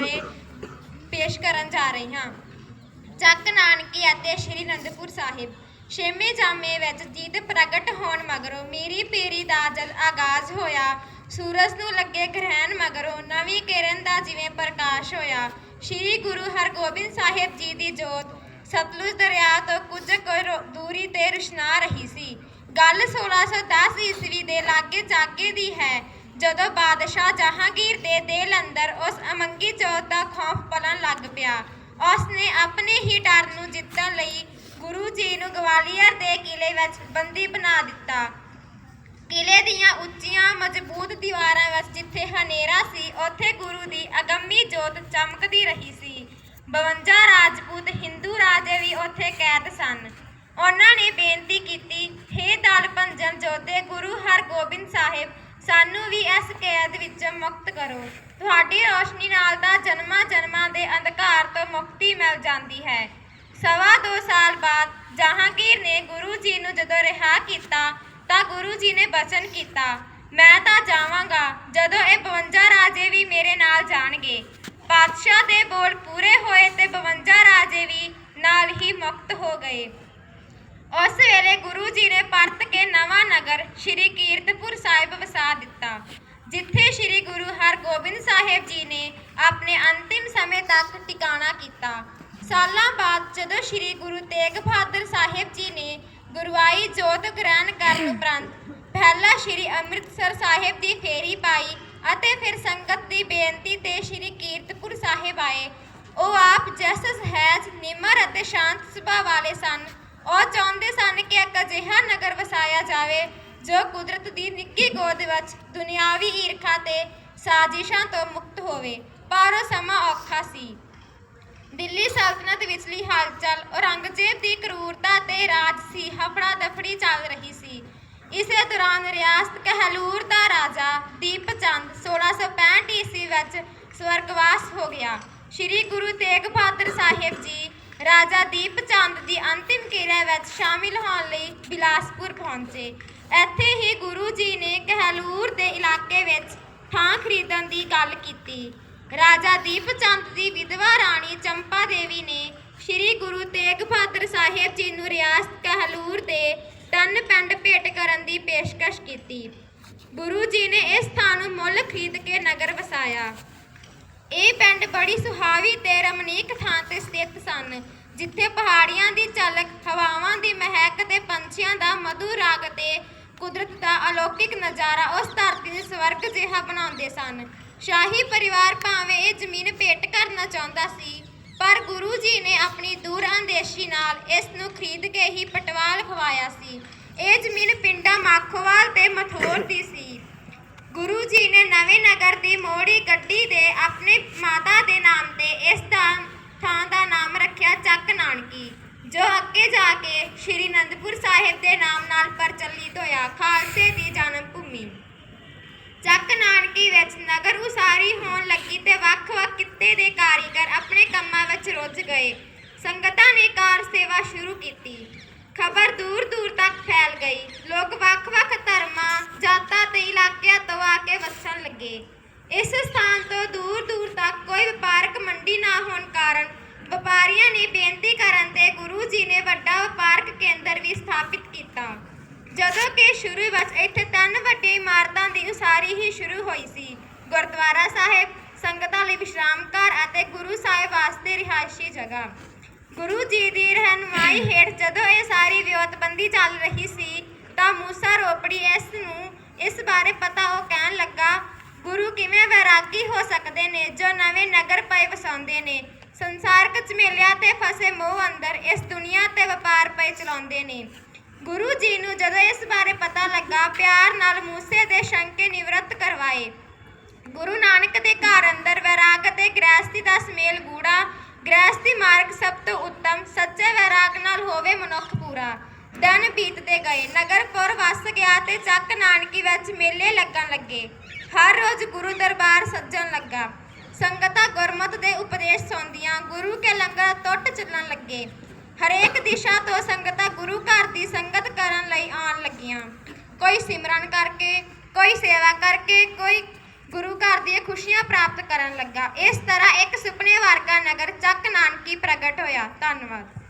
ਬਾਰੇ ਪੇਸ਼ ਕਰਨ ਜਾ ਰਹੀ ਹਾਂ। ਚੱਕ ਨਾਨਕੀ ਅਤੇ ਸ਼੍ਰੀ ਅਨੰਦਪੁਰ ਸਾਹਿਬ, ਛੇਵੇਂ ਜਾਮੇ ਵਿੱਚ ਜੀਤ ਪ੍ਰਗਟ ਹੋਣ ਮਗਰੋਂ ਮੀਰੀ ਪੀਰੀ ਦਾ ਜਦ ਆਗਾਜ਼ ਹੋਇਆ। ਸੂਰਜ ਨੂੰ ਲੱਗੇ ਗ੍ਰਹਿਣ ਮਗਰੋਂ ਨਵੀਂ ਕਿਰਨ ਦਾ ਜਿਵੇਂ ਪ੍ਰਕਾਸ਼ ਹੋਇਆ। ਸ਼੍ਰੀ ਗੁਰੂ ਹਰਗੋਬਿੰਦ ਸਾਹਿਬ ਜੀ ਦੀ ਜੋਤ ਸਤਲੁਜ ਦਰਿਆ ਤੋਂ ਕੁਝ ਕੁ ਰੋ- ਦੂਰੀ ਤੇ ਰੁਸ਼ਨਾ ਰਹੀ ਸੀ। ਗੱਲ 1610 ਈਸਵੀ ਦੇ ਲਾਗੇ ਜਾਗੇ ਦੀ ਹੈ। ਜਦੋਂ ਬਾਦਸ਼ਾਹ ਜਹਾਂਗੀਰ ਦੇ ਦਿਲ ਅੰਦਰ ਉਸ ਅਮੰਗੀ ਜੋਤ ਦਾ ਖੌਫ ਪਲਣ ਲੱਗ ਪਿਆ ਉਸ ਨੇ ਆਪਣੇ ਹੀ ਡਰ ਨੂੰ ਜਿੱਤਣ ਲਈ ਗੁਰੂ ਜੀ ਨੂੰ ਗਵਾਲੀਅਰ ਦੇ ਕਿਲੇ ਵਿੱਚ ਬੰਦੀ ਬਣਾ ਦਿੱਤਾ। ਕਿਲੇ ਦੀਆਂ ਉੱਚੀਆਂ ਮਜ਼ਬੂਤ ਦੀਵਾਰਾਂ ਵਿੱਚ ਜਿੱਥੇ ਹਨੇਰਾ ਸੀ, ਉੱਥੇ ਗੁਰੂ ਦੀ ਅਗੰਮੀ ਜੋਤ ਚਮਕਦੀ ਰਹੀ ਸੀ। 52 ਰਾਜਪੂਤ ਹਿੰਦੂ ਰਾਜੇ ਵੀ ਉੱਥੇ ਕੈਦ ਸਨ। ਉਹਨਾਂ ਨੇ ਬੇਨਤੀ ਕੀਤੀ, ਹੇ ਦਲ ਭੰਜਨ ਜੋਤੇ ਗੁਰੂ ਹਰਗੋਬਿੰਦ ਸਾਹਿਬ ਸਾਨੂੰ ਵੀ ਇਸ ਕੈਦ ਵਿੱਚੋਂ ਮੁਕਤ ਕਰੋ। ਤੁਹਾਡੀ ਰੋਸ਼ਨੀ ਨਾਲ ਤਾਂ ਜਨਮਾਂ ਜਨਮਾਂ ਦੇ ਅੰਧਕਾਰ ਤੋਂ ਮੁਕਤੀ ਮਿਲ ਜਾਂਦੀ ਹੈ। ਸਵਾ ਦੋ ਸਾਲ ਬਾਅਦ ਜਹਾਂਗੀਰ ਨੇ ਗੁਰੂ ਜੀ ਨੂੰ ਜਦੋਂ ਰਿਹਾ ਕੀਤਾ, ਤਾਂ ਗੁਰੂ ਜੀ ਨੇ ਬਚਨ ਕੀਤਾ, ਮੈਂ ਤਾਂ ਜਾਵਾਂਗਾ, ਜਦੋਂ ਇਹ 52 ਰਾਜੇ ਵੀ ਮੇਰੇ ਨਾਲ ਜਾਣਗੇ। ਪਾਤਸ਼ਾਹ ਦੇ ਬੋਲ ਪੂਰੇ ਹੋਏ ਤੇ 52 ਰਾਜੇ ਵੀ ਨਾਲ ਹੀ ਮੁਕਤ ਹੋ ਗਏ। ਉਸ ਵੇਲੇ ਗੁਰੂ ਜੀ ਨੇ ਪਰਤ ਕੇ ਨਵਾਂ ਨਗਰ ਸ਼੍ਰੀ ਕੀਰਤਪੁਰ ਸਾਹਿਬ ਵਸਾ ਦਿੱਤਾ, ਜਿੱਥੇ ਸ਼੍ਰੀ ਗੁਰੂ ਹਰਗੋਬਿੰਦ ਸਾਹਿਬ ਜੀ ਨੇ ਆਪਣੇ ਅੰਤਿਮ ਸਮੇਂ ਤੱਕ ਟਿਕਾਣਾ ਕੀਤਾ। ਸਾਲਾਂ ਬਾਅਦ ਜਦੋਂ ਸ਼੍ਰੀ ਗੁਰੂ ਤੇਗ ਬਹਾਦਰ ਸਾਹਿਬ ਜੀ ਨੇ ਗੁਰਵਾਈ ਜੋਤ ਗ੍ਰਹਿਣ ਕਰਨ ਉਪਰੰਤ ਪਹਿਲਾਂ ਸ਼੍ਰੀ ਅੰਮ੍ਰਿਤਸਰ ਸਾਹਿਬ ਦੀ ਫੇਰੀ ਪਾਈ ਅਤੇ ਫਿਰ ਸੰਗਤ ਦੀ ਬੇਨਤੀ ਤੇ ਸ਼੍ਰੀ ਕੀਰਤਪੁਰ ਸਾਹਿਬ ਆਏ, ਉਹ ਆਪ ਜਿਸ ਸਹਿਜ, ਨਿਮਰ ਅਤੇ ਸ਼ਾਂਤ ਸੁਭਾਅ ਵਾਲੇ ਸਨ। ਉਹ ਚਾਹੁੰਦੇ ਸਨ ਕਿ ਇੱਕ ਅਜਿਹਾ ਨਗਰ ਵਸਾਇਆ ਜਾਵੇ, ਜੋ ਕੁਦਰਤ ਦੀ ਨਿੱਕੀ ਗੋਦ ਵਿੱਚ ਦੁਨਿਆਵੀ ਈਰਖਾ ਤੇ ਸਾਜ਼ਿਸ਼ਾਂ ਤੋਂ ਮੁਕਤ ਹੋਵੇ, ਪਰ ਉਹ ਸਮਾਂ ਔਖਾ ਸੀ। ਦਿੱਲੀ ਸਲਤਨਤ ਵਿਚਲੀ ਹਲਚਲ ਔਰੰਗਜ਼ੇਬ ਦੀ ਕਰੂਰਤਾ ਤੇ ਰਾਜਸੀ ਹਫੜਾ ਦਫੜੀ ਚੱਲ ਰਹੀ ਸੀ। ਇਸੇ ਦੌਰਾਨ ਰਿਆਸਤ ਕਹਿਲੂਰ ਦਾ ਰਾਜਾ ਦੀਪ ਦੀਪਚੰਦ 1665 ਈਸਵੀ ਵਿੱਚ ਸਵਰਗਵਾਸ ਹੋ ਗਿਆ। ਸ੍ਰੀ ਗੁਰੂ ਤੇਗ ਬਹਾਦਰ ਸਾਹਿਬ ਜੀ ਰਾਜਾ ਦੀਪ ਚੰਦ ਦੀ ਅੰਤਿਮ ਕਿਰਿਆ ਵਿੱਚ ਸ਼ਾਮਿਲ ਹੋਣ ਲਈ ਬਿਲਾਸਪੁਰ ਪਹੁੰਚੇ। ਇੱਥੇ ਹੀ ਗੁਰੂ ਜੀ ਨੇ ਕਹਿਲੂਰ ਦੇ ਇਲਾਕੇ ਵਿੱਚ ਥਾਂ ਖਰੀਦਣ ਦੀ ਗੱਲ ਕੀਤੀ। ਰਾਜਾ ਦੀਪ ਚੰਦ ਦੀ ਵਿਧਵਾ ਰਾਣੀ ਚੰਪਾ ਦੇਵੀ ਨੇ ਸ੍ਰੀ ਗੁਰੂ ਤੇਗ ਬਹਾਦਰ ਸਾਹਿਬ ਜੀ ਨੂੰ ਰਿਆਸਤ ਕਹਿਲੂਰ ਦੇ ਤਨ ਪਿੰਡ ਭੇਟ ਕਰਨ ਦੀ ਪੇਸ਼ਕਸ਼ ਕੀਤੀ। ਗੁਰੂ ਜੀ ਨੇ ਇਸ ਥਾਂ ਨੂੰ ਮੁੱਲ ਖਰੀਦ ਕੇ ਨਗਰ ਵਸਾਇਆ। ਇਹ ਪਿੰਡ ਬੜੀ ਸੁਹਾਵੀ ਤੇ ਰਮਣੀਕ ਥਾਂ ਤੇ ਸਥਿਤ ਸਨ, ਜਿੱਥੇ ਪਹਾੜੀਆਂ ਦੀ ਝਲਕ, ਹਵਾਵਾਂ ਦੀ ਮਹਿਕ ਤੇ ਪੰਛੀਆਂ ਦਾ ਮਧੁਰ ਰਾਗ ਤੇ ਕੁਦਰਤ ਦਾ ਅਲੌਕਿਕ ਨਜ਼ਾਰਾ ਉਸ ਧਰਤੀ ਨੂੰ ਸਵਰਗ ਜਿਹਾ ਬਣਾਉਂਦੇ ਸਨ। ਸ਼ਾਹੀ ਪਰਿਵਾਰ ਭਾਵੇਂ ਇਹ ਜ਼ਮੀਨ ਭੇਟ ਕਰਨਾ ਚਾਹੁੰਦਾ ਸੀ, ਪਰ ਗੁਰੂ ਜੀ ਨੇ ਆਪਣੀ ਦੂਰ ਅੰਦੇਸ਼ੀ ਨਾਲ ਇਸ ਨੂੰ ਖਰੀਦ ਕੇ ਹੀ ਪਟਵਾਲ ਖਵਾਇਆ ਸੀ। ਇਹ ਜ਼ਮੀਨ ਪਿੰਡਾਂ ਮਾਖੋਵਾਲ ਤੇ ਮਥੋਰ ਦੀ ਸੀ। ਨੇ ਨਵੇਂ ਨਗਰ ਦੀ ਮੋੜੀ ਗੱਡੀ ਦੇ ਆਪਣੇ ਮਾਤਾ ਦੇ ਨਾਮ ਤੇ ਇਸ ਦਾ ਥਾਂ ਦਾ ਨਾਮ ਰੱਖਿਆ ਚੱਕ ਨਾਨਕੀ, ਜੋ ਅੱਗੇ ਜਾ ਕੇ ਸ਼੍ਰੀ ਅਨੰਦਪੁਰ ਸਾਹਿਬ ਦੇ ਨਾਮ ਨਾਲ ਪ੍ਰਚਲਿਤ ਹੋਇਆ ਖਾਲਸੇ ਦੀ ਜਨਮ ਭੂਮੀ। ਚੱਕ ਨਾਨਕੀ ਵਿੱਚ ਨਗਰ ਉਸਾਰੀ ਹੋਣ ਲੱਗੀ ਤੇ ਵੱਖ-ਵੱਖ ਕਿੱਤੇ ਦੇ ਕਾਰੀਗਰ ਆਪਣੇ ਕੰਮਾਂ ਵਿੱਚ ਰੁੱਝ ਗਏ। ਸੰਗਤਾਂ ਨੇ ਕਾਰ ਸੇਵਾ ਸ਼ੁਰੂ ਕੀਤੀ। ਖਬਰ ਦੂਰ-ਦੂਰ ਤੱਕ ਫੈਲ ਗਈ। ਲੋਕ ਵੱਖ-ਵੱਖ ਧਰਮਾਂ ਆ ਕੇ ਵਸਣ ਲੱਗੇ। ਇਸ ਸਥਾਨ ਤੋਂ ਦੂਰ-ਦੂਰ ਤੱਕ ਕੋਈ ਵਪਾਰਕ ਮੰਡੀ ਨਾ ਹੋਣ ਕਾਰਨ ਵਪਾਰੀਆਂ ਨੇ ਬੇਨਤੀ ਕਰਨ ਤੇ ਗੁਰੂ ਜੀ ਨੇ ਵੱਡਾ ਵਪਾਰਕ ਕੇਂਦਰ ਵੀ ਸਥਾਪਿਤ ਕੀਤਾ। ਜਦੋਂ ਕਿ ਸ਼ੁਰੂ ਵਿੱਚ ਇੱਥੇ ਤਿੰਨ ਵੱਡੇ ਇਮਾਰਤਾਂ ਦੀ ਉਸਾਰੀ ਹੀ ਸ਼ੁਰੂ ਹੋਈ ਸੀ। ਗੁਰਦੁਆਰਾ ਸਾਹਿਬ, ਸੰਗਤਾਂ ਲਈ ਵਿਸ਼ਰਾਮ ਘਰ ਅਤੇ ਗੁਰੂ ਸਾਹਿਬ ਵਾਸਤੇ ਰਿਹਾਇਸ਼ੀ ਜਗ੍ਹਾ। ਗੁਰੂ ਜੀ ਦੀ ਰਹਿਨੁਮਾਈ ਹੇਠ ਜਦੋਂ ਇਹ ਸਾਰੀ ਵਿਉਂਤਬੰਦੀ ਚੱਲ ਰਹੀ ਸੀ, ਤਾਂ ਮੂਸਾ ਬਾਰੇ ਪਤਾ ਉਹ ਕਹਿਣ ਲੱਗਾ, ਗੁਰੂ ਕਿਵੇਂ ਵੈਰਾਗੀ ਹੋ ਸਕਦੇ ਨੇ ਜੋ ਨਵੇਂ ਨਗਰ ਪਏ ਵਸਾਉਂਦੇ ਨੇ? ਸੰਸਾਰਕ ਝਮੇਲਿਆਂ ਤੇ ਫਸੇ ਮੋਹ ਅੰਦਰ ਇਸ ਦੁਨੀਆ ਤੇ ਵਪਾਰ ਪਏ ਚਲਾਉਂਦੇ ਨੇ। ਗੁਰੂ ਜੀ ਨੂੰ ਜਦੋਂ ਇਸ ਬਾਰੇ ਪਤਾ ਲੱਗਾ, ਪਿਆਰ ਨਾਲ ਮੂਸੇ ਦੇ ਸ਼ੰਕੇ ਨਿਵਰਤ ਕਰਵਾਏ। ਗੁਰੂ ਨਾਨਕ ਦੇ ਘਰ ਅੰਦਰ ਵੈਰਾਗ ਅਤੇ ਗ੍ਰਹਿਸਤੀ ਦਾ ਸਮੇਲ ਗੂੜਾ ਗ੍ਰਹਿਸਤੀ ਮਾਰਗ ਸਭ ਤੋਂ ਉੱਤਮ, ਸੱਚੇ ਵੈਰਾਗ ਨਾਲ ਹੋਵੇ ਮਨੁੱਖ ਪੂਰਾ। ਦਿਨ ਬੀਤਦੇ ਗਏ। ਨਗਰਪੁਰ ਵਸ ਗਿਆ ਤੇ ਚੱਕ ਨਾਨਕੀ ਵਿੱਚ ਮੇਲੇ ਲੱਗਣ ਲੱਗੇ। ਹਰ ਰੋਜ਼ ਗੁਰੂ ਦਰਬਾਰ ਸੱਜਣ ਲੱਗਾ। ਸੰਗਤਾਂ ਗੁਰਮਤ ਦੇ ਉਪਦੇਸ਼ ਸੁਣਦੀਆਂ ਗੁਰੂ ਕੇ ਲੰਗਰ ਟੁੱਟ ਚੱਲਣ ਲੱਗੇ। ਹਰੇਕ ਦਿਸ਼ਾ ਤੋਂ ਸੰਗਤਾਂ ਗੁਰੂ ਘਰ ਦੀ ਸੰਗਤ ਕਰਨ ਲਈ ਆਉਣ ਲੱਗੀਆਂ। ਕੋਈ ਸਿਮਰਨ ਕਰਕੇ, ਕੋਈ ਸੇਵਾ ਕਰਕੇ, ਕੋਈ ਗੁਰੂ ਘਰ ਦੀਆਂ ਖੁਸ਼ੀਆਂ ਪ੍ਰਾਪਤ ਕਰਨ ਲੱਗਾ। ਇਸ ਤਰ੍ਹਾਂ ਇੱਕ ਸੁਪਨੇ ਵਰਗਾ ਨਗਰ ਚੱਕ ਨਾਨਕੀ ਪ੍ਰਗਟ ਹੋਇਆ। ਧੰਨਵਾਦ।